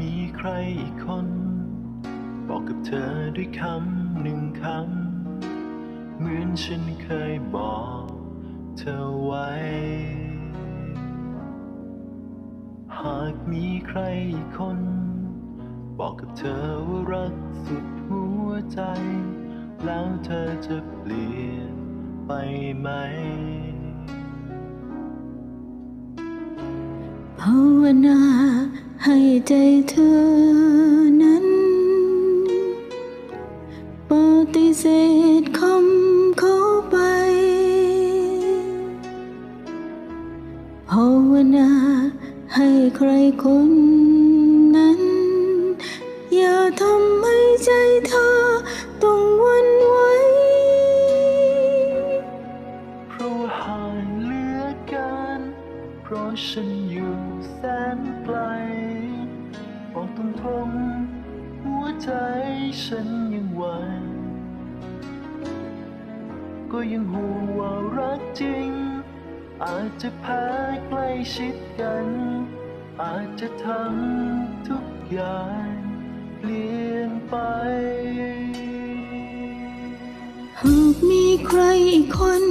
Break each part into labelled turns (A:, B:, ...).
A: มีใครอีกคน บอกกับเธอด้วยคำหนึ่งคำ เหมือนฉันเคยบอกเธอไว้ หากมีใครอีกคน บอกกับเธอว่ารักสุดหัวใจ แล้วเธอจะเปลี่ยนไปไหม
B: ภาวนา ให้ใจเธอนั้นปฏิเสธคำเขาไปภาวนาให้ใครคนนั้น อย่าทำให้ใจเธอ
A: เพราะฉันอยู่แสนไกลบอกตรงๆหัวใจฉันยังหวก็ยังห่วงว่ารักจริง อาจจะแพ้ใกล้ชิดกัน อาจจะทำทุกอย่างเปลี่ยนไป
B: หากมีใครอีกคน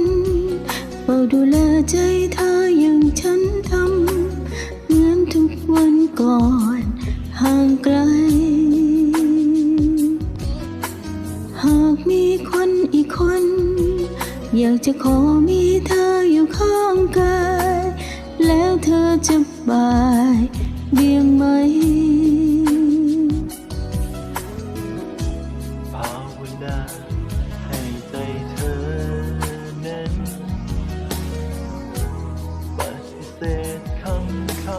B: เฝ้าดูแลใจเธอ อยากจะขอมีเธออยู่ข้างกาย แล้วเธอจะบายเบี่ยงไหม
A: ภาวนาให้ใจเธอนั้นปฏิเสธคำเขา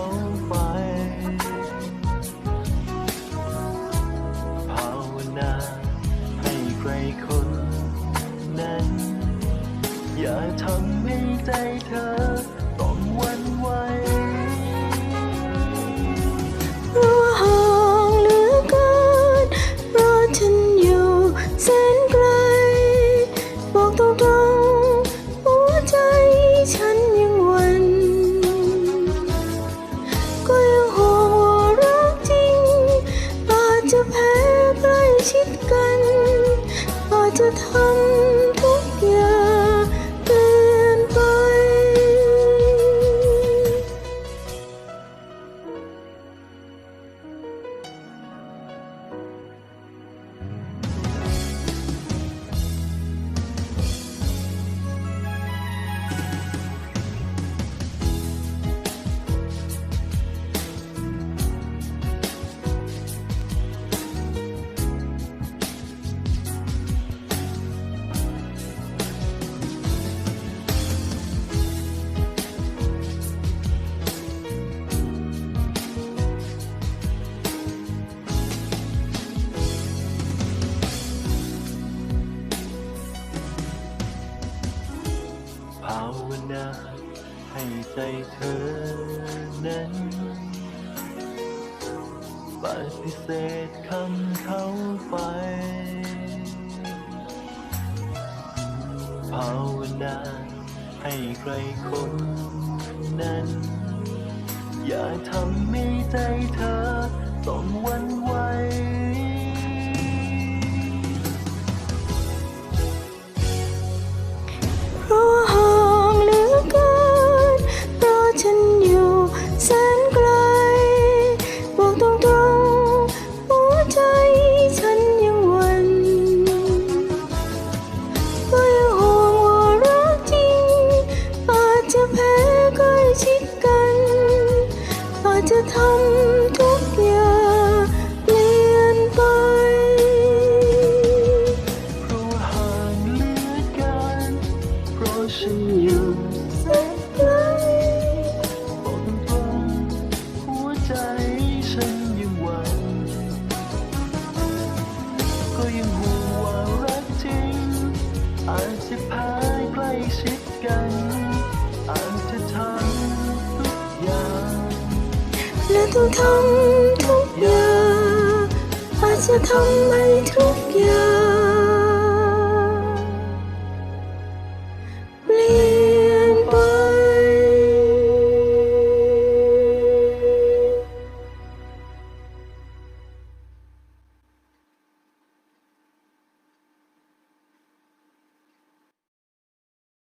A: อย่าทำให้ใจเธอต้องวันไหว
B: รู้ห่างเหลือเกินราะฉันอยู่แสนไกล บอกตรงๆหัวใจฉันยังหวัน ก็ยังห่วงว่ารักจริง อาจจะแพ้ใกล้ชิดกัน อาจจะทำ
A: ใจเธอนั้นปฏิเสธคำเขาไปภาวนาให้ใครคนนั้น อย่าทำให้ใจเธอต้องวันไหว
B: กันอาจจะทำทุกอย่างและต้องทำทุกอย่างอาจจะทำไม่ทุกอย่าง